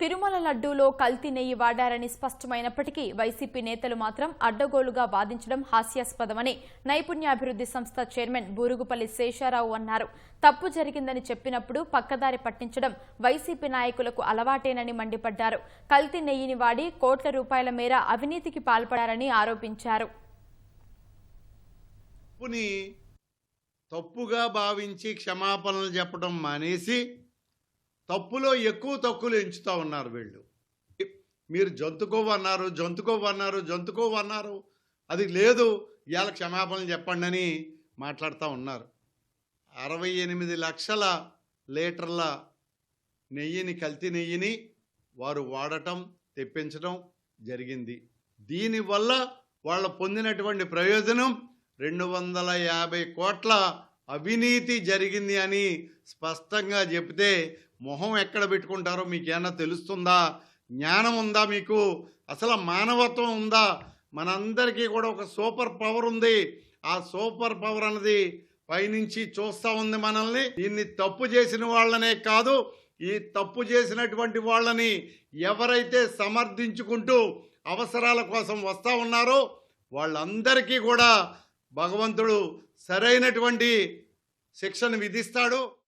తిరుమల లడ్డూలో కల్తీ నెయ్యి వాడారని స్పష్టమైనప్పటికీ వైసీపీ నేతలు మాత్రం అడ్డగోలుగా వాదించడం హాస్యాస్పదమని నైపుణ్యాభివృద్ధి సంస్థ చైర్మన్ బూరుగుపల్లి శేషారావు అన్నారు. తప్పు జరిగిందని చెప్పినప్పుడు పక్కదారి పట్టించడం వైసీపీ నాయకులకు అలవాటేనని మండిపడ్డారు. కల్తీ నెయ్యిని వాడి కోట్ల రూపాయల మేర అవినీతికి పాల్పడారని ఆరోపించారు. తప్పుగా భావించి క్షమాపణలు చెప్పడం మానేసి తప్పులో ఎక్కువ తక్కువలు ఎంచుతూ ఉన్నారు వీళ్ళు. మీరు జంతుకోవన్నారు జంతుకోవన్నారు జంతుకోవన్నారు. అది లేదు ఇవాళ క్షమాపణలు చెప్పండి అని మాట్లాడుతూ ఉన్నారు. అరవై ఎనిమిది లక్షల లీటర్ల నెయ్యిని కల్తీ నెయ్యిని వారు వాడటం తెప్పించడం జరిగింది. దీనివల్ల వాళ్ళు పొందినటువంటి ప్రయోజనం రెండు వందల యాభై కోట్ల అవినీతి జరిగింది అని స్పష్టంగా చెప్తే మొహం ఎక్కడ పెట్టుకుంటారో మీకు తెలుస్తుందా? జ్ఞానం ఉందా మీకు? అసలు మానవత్వం ఉందా? మనందరికీ కూడా ఒక సూపర్ పవర్ ఉంది. ఆ సూపర్ పవర్ అన్నది పైనుంచి చూస్తూ ఉంది మనల్ని. దీన్ని తప్పు చేసిన వాళ్ళనే కాదు ఈ తప్పు చేసినటువంటి వాళ్ళని ఎవరైతే సమర్థించుకుంటూ అవసరాల కోసం వస్తూ ఉన్నారో వాళ్ళందరికీ కూడా భగవంతుడు సరైనటువంటి శిక్షను విధిస్తాడు.